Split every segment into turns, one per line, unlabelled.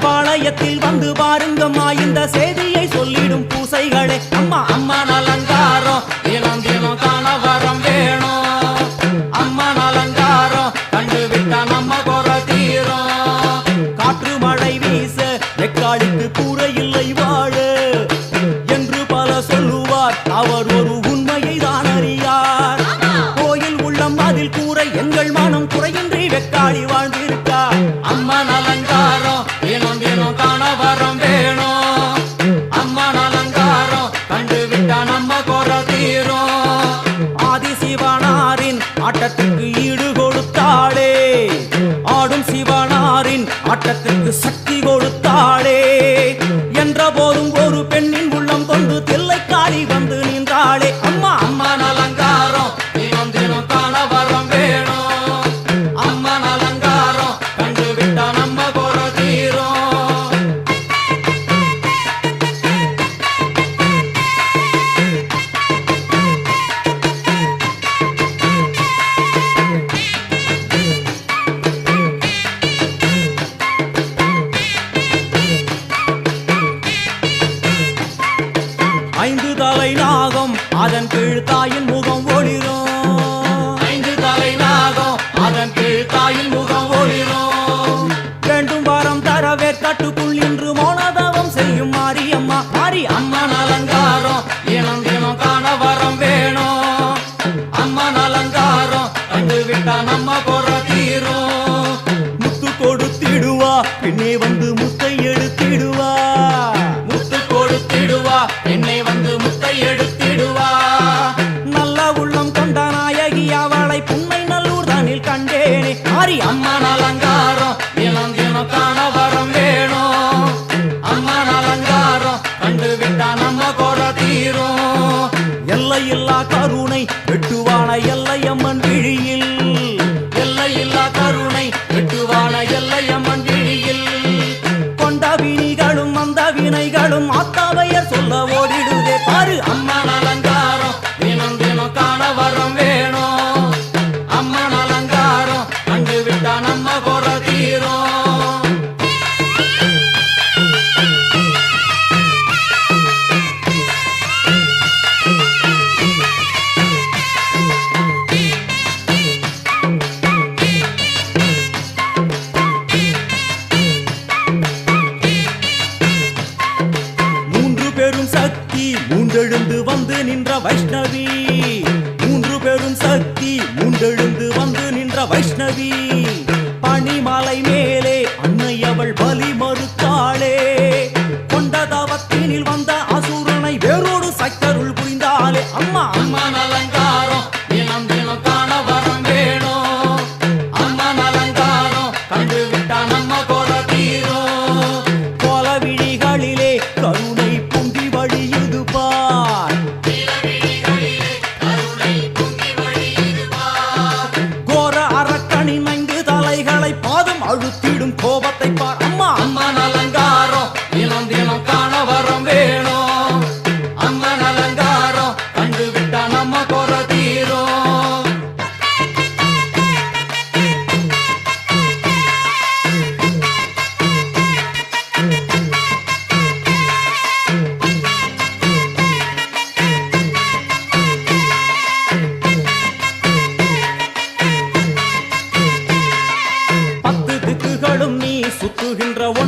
பெரிய பாளையத்தில் வந்து பாருங்கம்மா இந்த செய்தியை சொல்லிடும் பூசைகளே. அம்மா அம்மன் அலங்காரம் தினம் தினம் காண வேணும். அம்மன் அலங்காரம் கண்டு விட்டா நம்ம குறை தீரும். காற்று மழை வீச வெக்காளிக்கு கூரை இல்லை வாழ. என்று பல சொல்லுவார் அவர் ஒரு உண்மையை தான் அறியார். கோயில் உள்ளம் அதில் கூரை எங்கள் மனம் குறையின்றி வெக்காளி வாழ்ந்திருக்கார். அம்மன் அலங்காரம் ஆட்டத்துக்கு ஈடு கொடுத்தாளே. ஆடும் சிவனாரின் ஆட்டத்துக்கு சக்தி கொடுத்தாளே. என்ற போதும் அதன் கீழ் தாயின் முகம் ஒளிரும். ஐந்து தலை நாகம் அதன் கீழ் தாயின் முகம் ஒளிரும். வேண்டும் வாரம் தரவே கட்டுக்குள் இன்று மௌனதவம் செய்யும் மாரியம்மா. மாரி அம்மன் அலங்காரம் தினம் தினம் காண வரம் வேணும். அம்மன் அலங்காரம் கண்டு விட்டா நம்ம குறை தீரும். முத்து கொடுத்திடுவா பின்னே வந்து அலங்காரம் தினம் தினம் காணவா மூன்றெழுந்து வந்து நின்ற வைஷ்ணவி. மூன்று பெரும் சக்தி மூன்றெழுந்து வந்து நின்ற வைஷ்ணவி. பனிமலை மேலே அன்னை அவள் பலி மறுத்தாளே. கொண்ட தவத்தினில் வந்த அசுரனை வேறோடு சக்கருள் புரிந்தாளே. அம்மா அம்மா அலங்காரம் தினம் தினம் காண வரம் வேணும். அம்மன் அலங்காரம் கண்டு விட்டா நம்ம குறை தீரும். கோல விழிகளிலே கருணை அரக்கனின் ஐந்து தலைகளை பாதம் அழுத்திடும் கோபத்தை பார் அம்மா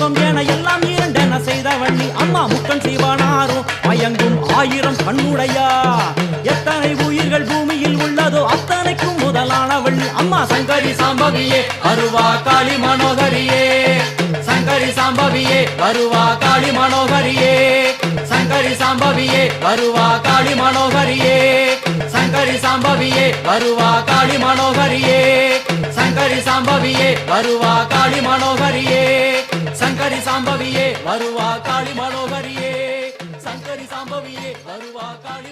இன்ப துன்பம் என எல்லாம் இரண்டென செய்தவள் நீ அம்மா முக்கன் சிவனாரும் மயங்கும் ஆயிரம் கண்ணுடையா? எத்தனை உயிர்கள் பூமியில் உள்ளதோ அத்தனைக்கும் முதலானவள் நீ அம்மா சங்கரி சாம்பவியே அருவா காளி மனோகரியே. சங்கரி சாம்பவியே வருவா காளி மனோகரியே. சங்கரி சாம்பவியே வருவா காளி மனோகரியே. சங்கரி சாம்பவியே வருவா காளி மனோகரியே. சங்கரி சாம்பவியே வருவா காளி மனோகரியே. சங்கரி சாம்பவியே வருவா காளி மனோகரியே. சங்கரி சாம்பவியே வருவா காளி